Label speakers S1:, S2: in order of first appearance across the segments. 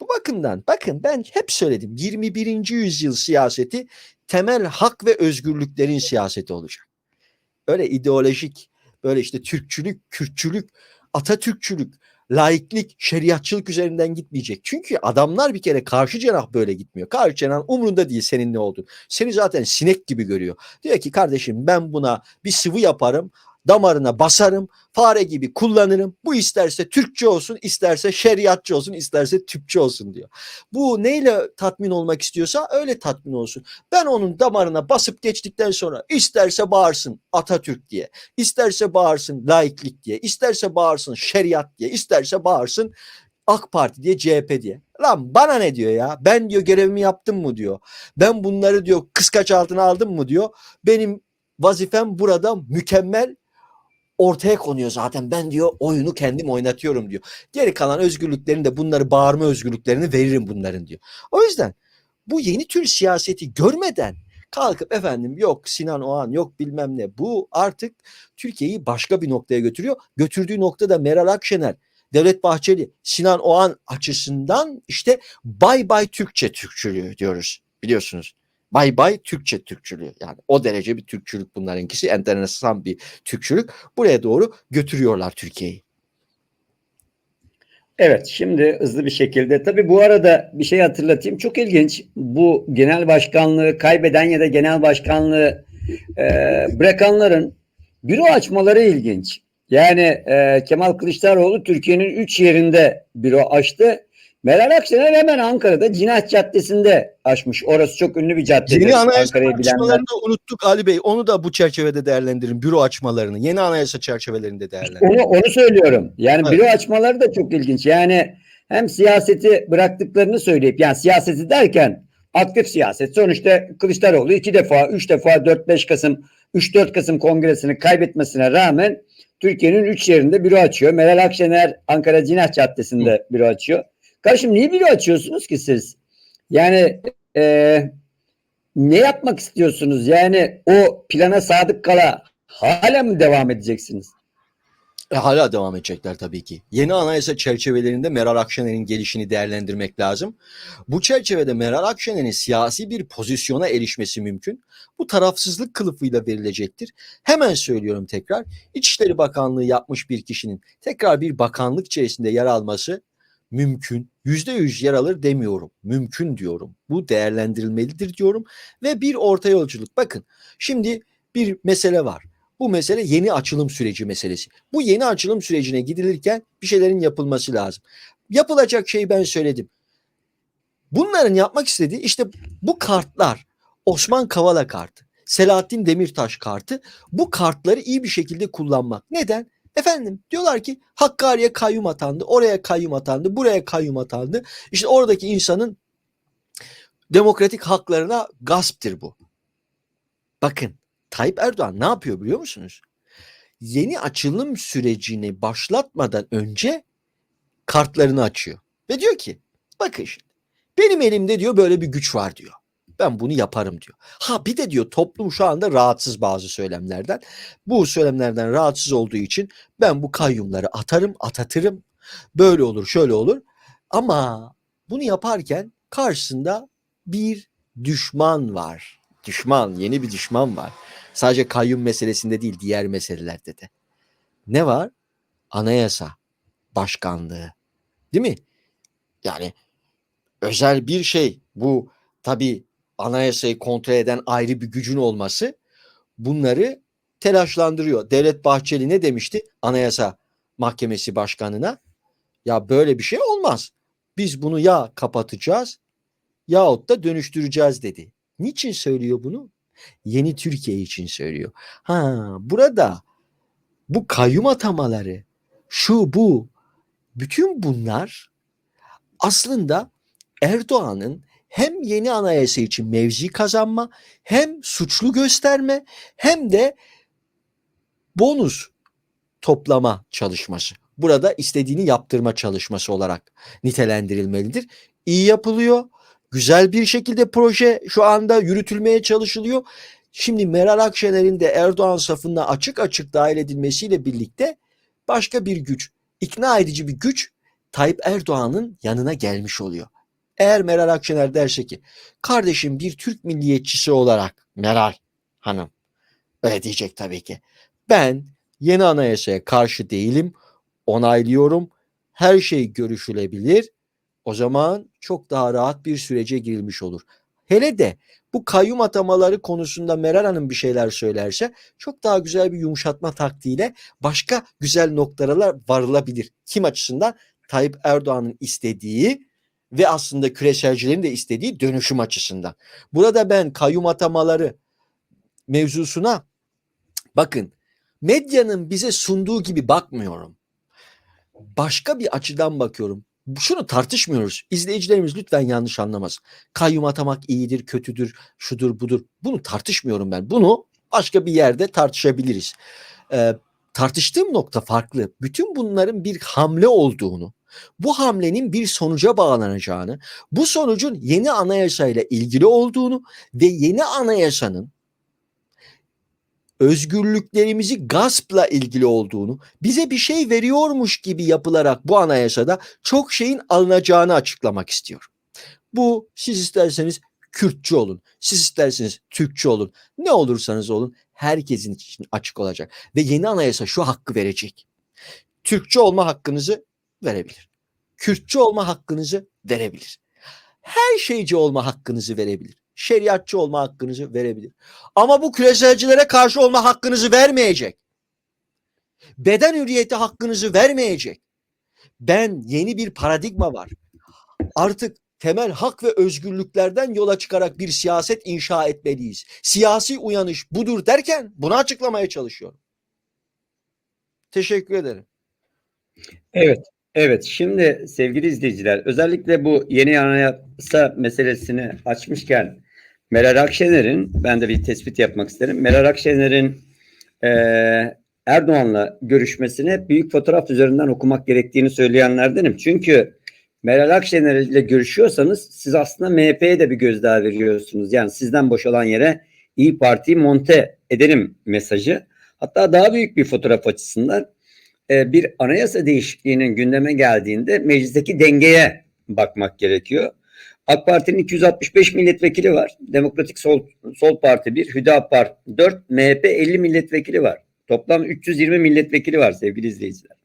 S1: Bu bakımdan bakın ben hep söyledim 21. yüzyıl siyaseti temel hak ve özgürlüklerin siyaseti olacak. Öyle ideolojik böyle işte Türkçülük, Kürtçülük, Atatürkçülük, laiklik, şeriatçılık üzerinden gitmeyecek. Çünkü adamlar bir kere karşı cenah böyle gitmiyor. Karşı cenah umrunda değil senin ne oldun. Seni zaten sinek gibi görüyor. Diyor ki kardeşim ben buna bir sıvı yaparım damarına basarım, fare gibi kullanırım. Bu isterse Türkçe olsun, isterse şeriatçı olsun, isterse Türkçe olsun diyor. Bu neyle tatmin olmak istiyorsa öyle tatmin olsun. Ben onun damarına basıp geçtikten sonra isterse bağırsın Atatürk diye, isterse bağırsın laiklik diye, isterse bağırsın şeriat diye, isterse bağırsın AK Parti diye CHP diye. Lan bana ne diyor ya? Ben diyor görevimi yaptım mı diyor. Ben bunları diyor kıskaç altına aldım mı diyor. Benim vazifem burada mükemmel ortaya konuyor zaten. Ben diyor oyunu kendim oynatıyorum diyor. Geri kalan özgürlüklerini de bunları bağırma özgürlüklerini veririm bunların diyor. O yüzden bu yeni tür siyaseti görmeden kalkıp efendim yok Sinan Oğan yok bilmem ne bu artık Türkiye'yi başka bir noktaya götürüyor. Götürdüğü noktada Meral Akşener, Devlet Bahçeli, Sinan Oğan açısından işte bay bay Türkçe Türkçülüğü diyoruz biliyorsunuz. Bay bay Türkçe Türkçülüğü yani o derece bir Türkçülük bunlarınkisi enteresan bir Türkçülük buraya doğru götürüyorlar Türkiye'yi.
S2: Evet şimdi hızlı bir şekilde tabii bu arada bir şey hatırlatayım çok ilginç bu genel başkanlığı kaybeden ya da genel başkanlığı e, bırakanların büro açmaları ilginç. Yani e, Kemal Kılıçdaroğlu Türkiye'nin üç yerinde büro açtı. Meral Akşener hemen Ankara'da Cinayet Caddesi'nde açmış. Orası çok ünlü bir cadde.
S1: Yeni anayasa açmalarını da unuttuk Ali Bey. Onu da bu çerçevede değerlendirin. Büro açmalarını. Yeni anayasa çerçevelerinde değerlendirin.
S2: Onu, onu söylüyorum. Yani
S1: Evet.
S2: büro açmaları da çok ilginç. Yani hem siyaseti bıraktıklarını söyleyip yani siyaseti derken aktif siyaset. Sonuçta Kılıçdaroğlu iki defa, üç defa 4-5 Kasım, 3-4 Kasım kongresini kaybetmesine rağmen Türkiye'nin üç yerinde büro açıyor. Meral Akşener Ankara Cinah Caddesi'nde büro açıyor. Kardeşim niye büro açıyorsunuz ki siz? Yani eee, ne yapmak istiyorsunuz? Yani o plana sadık kala hala mı devam edeceksiniz?
S1: E, hala devam edecekler tabii ki. Yeni anayasa çerçevelerinde Meral Akşener'in gelişini değerlendirmek lazım. Bu çerçevede Meral Akşener'in siyasi bir pozisyona erişmesi mümkün. Bu tarafsızlık kılıfıyla verilecektir. Hemen söylüyorum tekrar. İçişleri Bakanlığı yapmış bir kişinin tekrar bir bakanlık içerisinde yer alması mümkün. Yüzde yüz yer alır demiyorum. Mümkün diyorum. Bu değerlendirilmelidir diyorum. Ve bir orta yolculuk. Bakın şimdi bir mesele var. Bu mesele yeni açılım süreci meselesi. Bu yeni açılım sürecine gidilirken bir şeylerin yapılması lazım. Yapılacak şeyi ben söyledim. Bunların yapmak istediği işte bu kartlar Osman Kavala kartı, Selahattin Demirtaş kartı bu kartları iyi bir şekilde kullanmak. Neden? Efendim diyorlar ki Hakkari'ye kayyum atandı, oraya kayyum atandı, buraya kayyum atandı. İşte oradaki insanın demokratik haklarına gasptir bu. Bakın Tayyip Erdoğan ne yapıyor biliyor musunuz? Yeni açılım sürecini başlatmadan önce kartlarını açıyor. Ve diyor ki bakın şimdi benim elimde diyor böyle bir güç var diyor. Ben bunu yaparım diyor. Ha bir de diyor toplum şu anda rahatsız bazı söylemlerden. Bu söylemlerden rahatsız olduğu için ben bu kayyumları atarım, atatırım. Böyle olur, şöyle olur. Ama bunu yaparken karşısında bir düşman var. Düşman, yeni bir düşman var. Sadece kayyum meselesinde değil, diğer meselelerde de. Ne var? Anayasa başkanlığı. Değil mi? Yani özel bir şey. Bu tabii anayasayı kontrol eden ayrı bir gücün olması bunları telaşlandırıyor. Devlet Bahçeli ne demişti Anayasa Mahkemesi Başkanı'na? Ya böyle bir şey olmaz. Biz bunu ya kapatacağız yahut da dönüştüreceğiz dedi. Niçin söylüyor bunu? Yeni Türkiye için söylüyor. Ha burada bu kayyum atamaları şu bu bütün bunlar aslında Erdoğan'ın hem yeni anayasa için mevzi kazanma hem suçlu gösterme hem de bonus toplama çalışması. Burada istediğini yaptırma çalışması olarak nitelendirilmelidir. İyi yapılıyor. Güzel bir şekilde proje şu anda yürütülmeye çalışılıyor. Şimdi Meral Akşener'in de Erdoğan safına açık açık dahil edilmesiyle birlikte başka bir güç, ikna edici bir güç Tayyip Erdoğan'ın yanına gelmiş oluyor. Eğer Meral Akşener derse ki kardeşim bir Türk milliyetçisi olarak Meral Hanım öyle diyecek tabii ki. Ben yeni anayasaya karşı değilim, onaylıyorum. Her şey görüşülebilir. O zaman çok daha rahat bir sürece girilmiş olur. Hele de bu kayyum atamaları konusunda Meral Hanım bir şeyler söylerse çok daha güzel bir yumuşatma taktiğiyle başka güzel noktalara varılabilir. Kim açısından? Tayyip Erdoğan'ın istediği ve aslında küreselcilerin de istediği dönüşüm açısından. Burada ben kayyum atamaları mevzusuna bakın medyanın bize sunduğu gibi bakmıyorum. Başka bir açıdan bakıyorum. Şunu tartışmıyoruz. İzleyicilerimiz lütfen yanlış anlamasın. Kayyum atamak iyidir, kötüdür, şudur budur. Bunu tartışmıyorum ben. Bunu başka bir yerde tartışabiliriz. Ee, tartıştığım nokta farklı. Bütün bunların bir hamle olduğunu, bu hamlenin bir sonuca bağlanacağını, bu sonucun yeni anayasayla ilgili olduğunu ve yeni anayasanın özgürlüklerimizi gaspla ilgili olduğunu, bize bir şey veriyormuş gibi yapılarak bu anayasada çok şeyin alınacağını açıklamak istiyorum. Bu siz isterseniz Kürtçü olun, siz isterseniz Türkçü olun, ne olursanız olun herkesin için açık olacak. Ve yeni anayasa şu hakkı verecek. Türkçe olma hakkınızı verebilir. Kürtçe olma hakkınızı verebilir. Her şeyci olma hakkınızı verebilir. Şeriatçı olma hakkınızı verebilir. Ama bu küreselcilere karşı olma hakkınızı vermeyecek. Beden hürriyeti hakkınızı vermeyecek. Ben yeni bir paradigma var. Artık temel hak ve özgürlüklerden yola çıkarak bir siyaset inşa etmeliyiz. Siyasi uyanış budur derken bunu açıklamaya çalışıyorum. Teşekkür ederim.
S2: Evet. Evet. Şimdi sevgili izleyiciler özellikle bu yeni anayasa meselesini açmışken Meral Akşener'in ben de bir tespit yapmak isterim. Meral Akşener'in eee Erdoğan'la görüşmesini büyük fotoğraf üzerinden okumak gerektiğini söyleyenlerdenim. Çünkü Meral Akşener ile görüşüyorsanız siz aslında MHP'ye de bir gözdağı veriyorsunuz. Yani sizden boşalan yere İyi Parti'yi monte ederim mesajı. Hatta daha büyük bir fotoğraf açısından e, bir anayasa değişikliğinin gündeme geldiğinde meclisteki dengeye bakmak gerekiyor. AK Parti'nin 265 milletvekili var. Demokratik Sol, Sol Parti 1, Hüdapar 4, MHP 50 milletvekili var. Toplam 320 milletvekili var sevgili izleyiciler.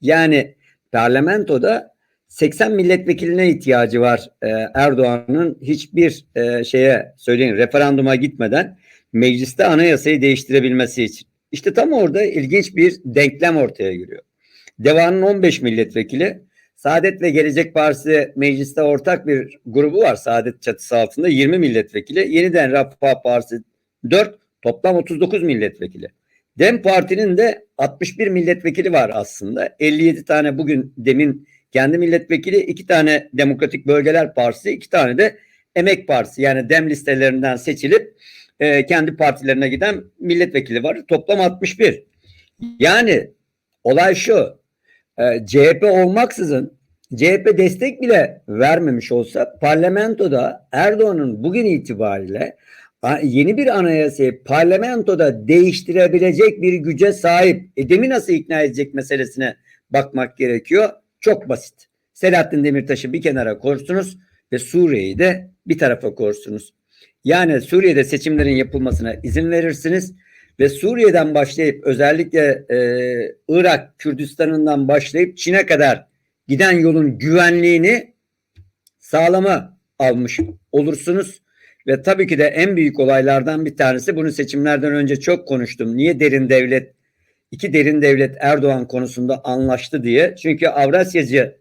S2: Yani parlamentoda 80 milletvekiline ihtiyacı var e, Erdoğan'ın hiçbir e, şeye söyleyin referanduma gitmeden mecliste anayasayı değiştirebilmesi için. İşte tam orada ilginç bir denklem ortaya giriyor. Deva'nın 15 milletvekili, Saadet ve Gelecek Partisi mecliste ortak bir grubu var. Saadet çatısı altında 20 milletvekili. Yeniden Refah Partisi 4, toplam 39 milletvekili. Dem Parti'nin de 61 milletvekili var aslında. 57 tane bugün demin kendi milletvekili, iki tane Demokratik Bölgeler Partisi, iki tane de Emek Partisi yani dem listelerinden seçilip e, kendi partilerine giden milletvekili var. Toplam 61. Yani olay şu. E, CHP olmaksızın CHP destek bile vermemiş olsa parlamentoda Erdoğan'ın bugün itibariyle yeni bir anayasayı parlamentoda değiştirebilecek bir güce sahip. E, demi nasıl ikna edecek meselesine bakmak gerekiyor. Çok basit. Selahattin Demirtaş'ı bir kenara korsunuz ve Suriye'yi de bir tarafa korsunuz. Yani Suriye'de seçimlerin yapılmasına izin verirsiniz ve Suriye'den başlayıp özellikle e, Irak, Kürdistan'ından başlayıp Çin'e kadar giden yolun güvenliğini sağlama almış olursunuz. Ve tabii ki de en büyük olaylardan bir tanesi bunu seçimlerden önce çok konuştum. Niye derin devlet, iki derin devlet Erdoğan konusunda anlaştı diye. Çünkü Avrasyacı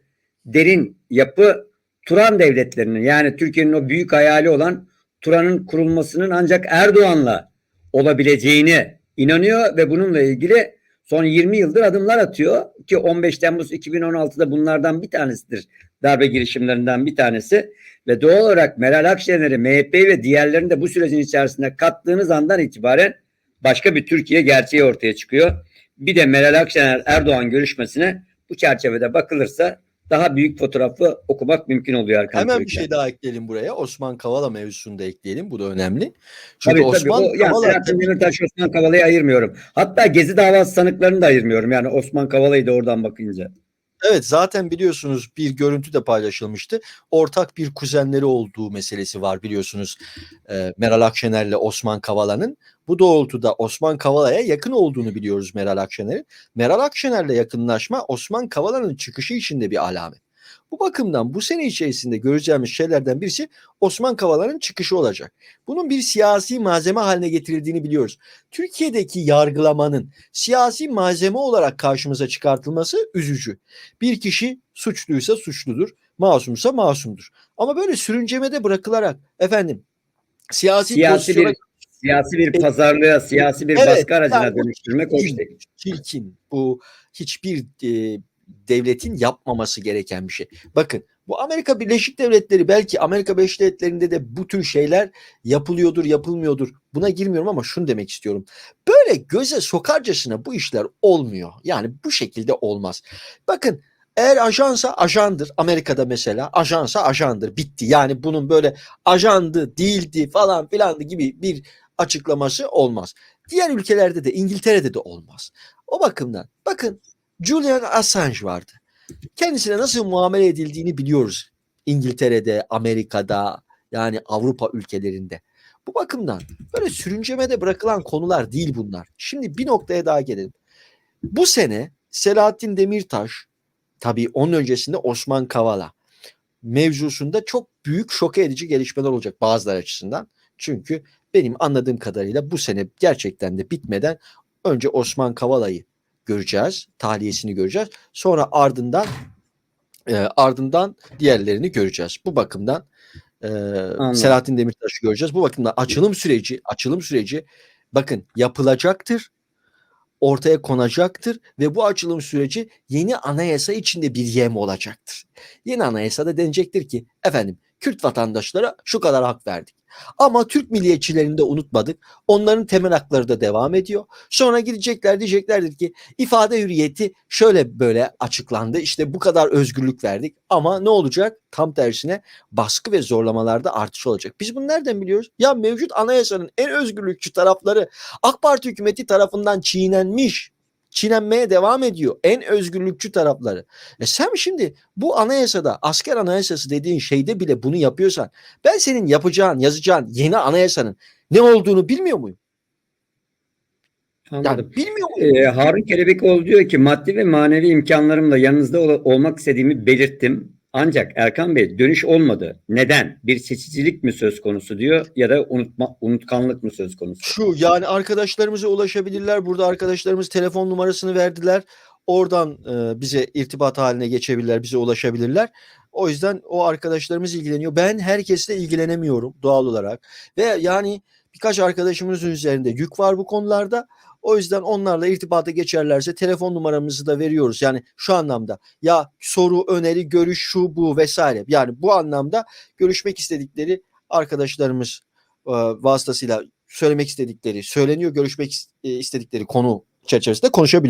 S2: derin yapı Turan devletlerinin yani Türkiye'nin o büyük hayali olan Turan'ın kurulmasının ancak Erdoğan'la olabileceğine inanıyor ve bununla ilgili son 20 yıldır adımlar atıyor ki 15 Temmuz 2016'da bunlardan bir tanesidir. Darbe girişimlerinden bir tanesi ve doğal olarak Meral Akşener'i MHP ve diğerlerini de bu sürecin içerisinde kattığınız andan itibaren başka bir Türkiye gerçeği ortaya çıkıyor. Bir de Meral Akşener Erdoğan görüşmesine bu çerçevede bakılırsa daha büyük fotoğrafı okumak mümkün oluyor Erkan
S1: Hemen bir şey daha ekleyelim buraya. Osman Kavala mevzusunu da ekleyelim. Bu da önemli. Çünkü
S2: Tabii
S1: Osman
S2: tabii. O, yani
S1: Kavala
S2: Selahattin Demirtaş, Osman Kavala'yı ayırmıyorum. Hatta Gezi davası sanıklarını da ayırmıyorum. Yani Osman Kavala'yı da oradan bakınca.
S1: Evet zaten biliyorsunuz bir görüntü de paylaşılmıştı. Ortak bir kuzenleri olduğu meselesi var biliyorsunuz. Ee, Meral Akşener'le Osman Kavala'nın. Bu doğrultuda Osman Kavala'ya yakın olduğunu biliyoruz Meral Akşener'in. Meral Akşener'le yakınlaşma Osman Kavala'nın çıkışı için de bir alamet. Bu bakımdan bu sene içerisinde göreceğimiz şeylerden birisi Osman Kavala'nın çıkışı olacak. Bunun bir siyasi malzeme haline getirildiğini biliyoruz. Türkiye'deki yargılamanın siyasi malzeme olarak karşımıza çıkartılması üzücü. Bir kişi suçluysa suçludur, masumsa masumdur. Ama böyle sürüncemede bırakılarak efendim siyasi,
S2: Siyasi bir siyasi bir pazarlığa, siyasi bir
S1: Evet,
S2: baskı aracına dönüştürmek hoş
S1: çirkin,
S2: değil.
S1: çirkin. Bu hiçbir e, devletin yapmaması gereken bir şey. Bakın bu Amerika Birleşik Devletleri belki Amerika Birleşik Devletleri'nde de bu tür şeyler yapılıyordur, yapılmıyordur. Buna girmiyorum ama şunu demek istiyorum. Böyle göze sokarcasına bu işler olmuyor. Yani bu şekilde olmaz. Bakın eğer ajansa ajandır. Amerika'da mesela ajansa ajandır. Bitti. Yani bunun böyle ajandı, değildi falan filandı gibi bir açıklaması olmaz. Diğer ülkelerde de İngiltere'de de olmaz. O bakımdan bakın Julian Assange vardı. Kendisine nasıl muamele edildiğini biliyoruz. İngiltere'de, Amerika'da yani Avrupa ülkelerinde. Bu bakımdan böyle sürüncemede bırakılan konular değil bunlar. Şimdi bir noktaya daha gelelim. Bu sene Selahattin Demirtaş tabii onun öncesinde Osman Kavala mevzusunda çok büyük şok edici gelişmeler olacak bazılar açısından. Çünkü benim anladığım kadarıyla bu sene gerçekten de bitmeden önce Osman Kavala'yı göreceğiz. Tahliyesini göreceğiz. Sonra ardından e, ardından diğerlerini göreceğiz. Bu bakımdan e, Selahattin Demirtaş'ı göreceğiz. Bu bakımdan açılım süreci açılım süreci bakın yapılacaktır ortaya konacaktır ve bu açılım süreci yeni anayasa içinde bir yem olacaktır. Yeni anayasada denecektir ki efendim Kürt vatandaşlara şu kadar hak verdik. Ama Türk milliyetçilerini de unutmadık. Onların temel hakları da devam ediyor. Sonra gidecekler diyeceklerdir ki ifade hürriyeti şöyle böyle açıklandı. İşte bu kadar özgürlük verdik. Ama ne olacak? Tam tersine baskı ve zorlamalarda artış olacak. Biz bunu nereden biliyoruz? Ya mevcut anayasanın en özgürlükçü tarafları AK Parti hükümeti tarafından çiğnenmiş. Çiğnenmeye devam ediyor. En özgürlükçü tarafları. E sen şimdi bu anayasada asker anayasası dediğin şeyde bile bunu yapıyorsan ben senin yapacağın, yazacağın yeni anayasanın ne olduğunu bilmiyor muyum?
S2: Anladım.
S1: Yani bilmiyor muyum?
S2: Ee, Harun Kelebikoğlu diyor ki maddi ve manevi imkanlarımla yanınızda ol- olmak istediğimi belirttim. Ancak Erkan Bey dönüş olmadı. Neden? Bir seçicilik mi söz konusu diyor ya da unutma, unutkanlık mı söz konusu?
S1: Şu yani arkadaşlarımıza ulaşabilirler. Burada arkadaşlarımız telefon numarasını verdiler. Oradan e, bize irtibat haline geçebilirler, bize ulaşabilirler. O yüzden o arkadaşlarımız ilgileniyor. Ben herkesle ilgilenemiyorum doğal olarak. Ve yani birkaç arkadaşımızın üzerinde yük var bu konularda. O yüzden onlarla irtibata geçerlerse telefon numaramızı da veriyoruz. Yani şu anlamda ya soru, öneri, görüş, şu bu vesaire. Yani bu anlamda görüşmek istedikleri arkadaşlarımız e, vasıtasıyla söylemek istedikleri söyleniyor. Görüşmek e, istedikleri konu çerçevesinde konuşabiliyor.